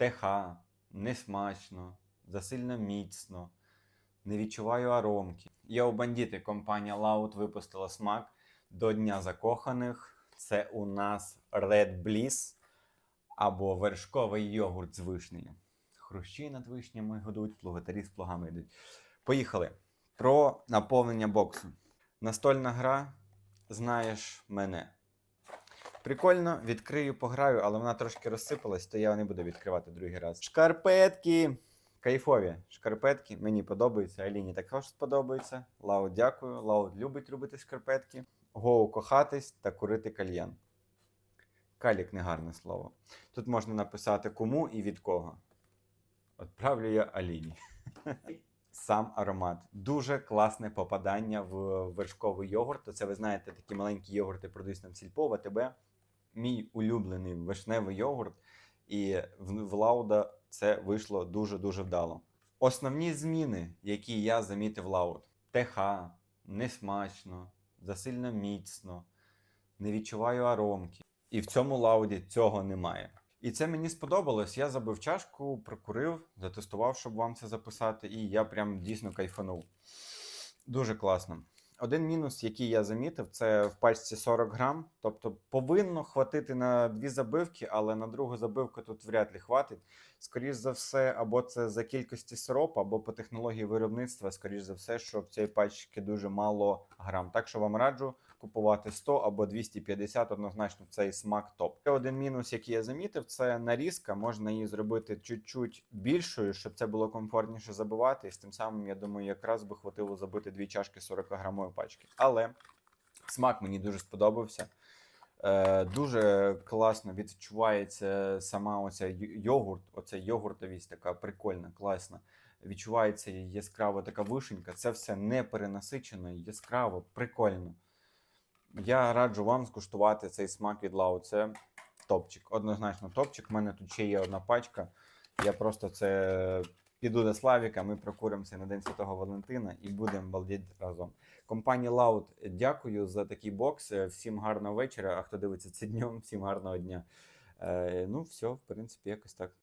ТХ, несмачно, засильно міцно, не відчуваю аромки. Я у бандіти. Компанія Loud випустила смак до Дня закоханих. Це у нас Red Bliss або вершковий йогурт з вишнею. Хрущі над вишнями годуть, плугатарі з плугами йдуть. Поїхали. Про наповнення боксу. Настольна гра Знаєш мене. Прикольно, відкрию, пограю, але вона трошки розсипалась, то я не буду відкривати другий раз. Шкарпетки! Кайфові шкарпетки. Мені подобаються. Аліні також сподобається. Лаud дякую. Лаud любить робити шкарпетки. Гоу кохатись та курити кальян. Калік не гарне слово. Тут можна написати кому і від кого. Отправлю я Аліні. Сам аромат. Дуже класне попадання в вершковий йогурт. Це ви знаєте, такі маленькі йогурти продаються там сільпо, в АТБ. Мій улюблений вишневий йогурт. І в, в Лауда це вийшло дуже-дуже вдало. Основні зміни, які я замітив Лауд: ТХ, несмачно, засильно міцно, не відчуваю аромки. І в цьому лауді цього немає. І це мені сподобалось. Я забив чашку, прокурив, затестував, щоб вам це записати, і я прям дійсно кайфанув. Дуже класно. Один мінус, який я замітив, це в пачці 40 грам. Тобто повинно хватити на дві забивки, але на другу забивку тут вряд ли хватить. Скоріше за все, або це за кількості сиропу, або по технології виробництва, скоріш за все, що в цій пачці дуже мало грам. Так що вам раджу купувати 100 або 250, однозначно цей смак топ. Ще один мінус, який я замітив, це нарізка. Можна її зробити чуть-чуть більшою, щоб це було комфортніше забивати. І з тим самим, я думаю, якраз би хватило забити дві чашки 40 грамової пачки. Але смак мені дуже сподобався. Е, дуже класно відчувається сама оця йогурт, оця йогуртовість така прикольна, класна. Відчувається яскрава така вишенька. Це все не перенасичено, яскраво, прикольно. Я раджу вам скуштувати цей смак від Лау. Це топчик. Однозначно топчик. У мене тут ще є одна пачка. Я просто це піду до Славіка, ми прокуримося на День Святого Валентина і будемо балдіти разом. Компанія Loud, дякую за такий бокс. Е, Всім гарного вечора. А хто дивиться це днем, всім гарного дня. Е, ну, все, в принципі, якось так.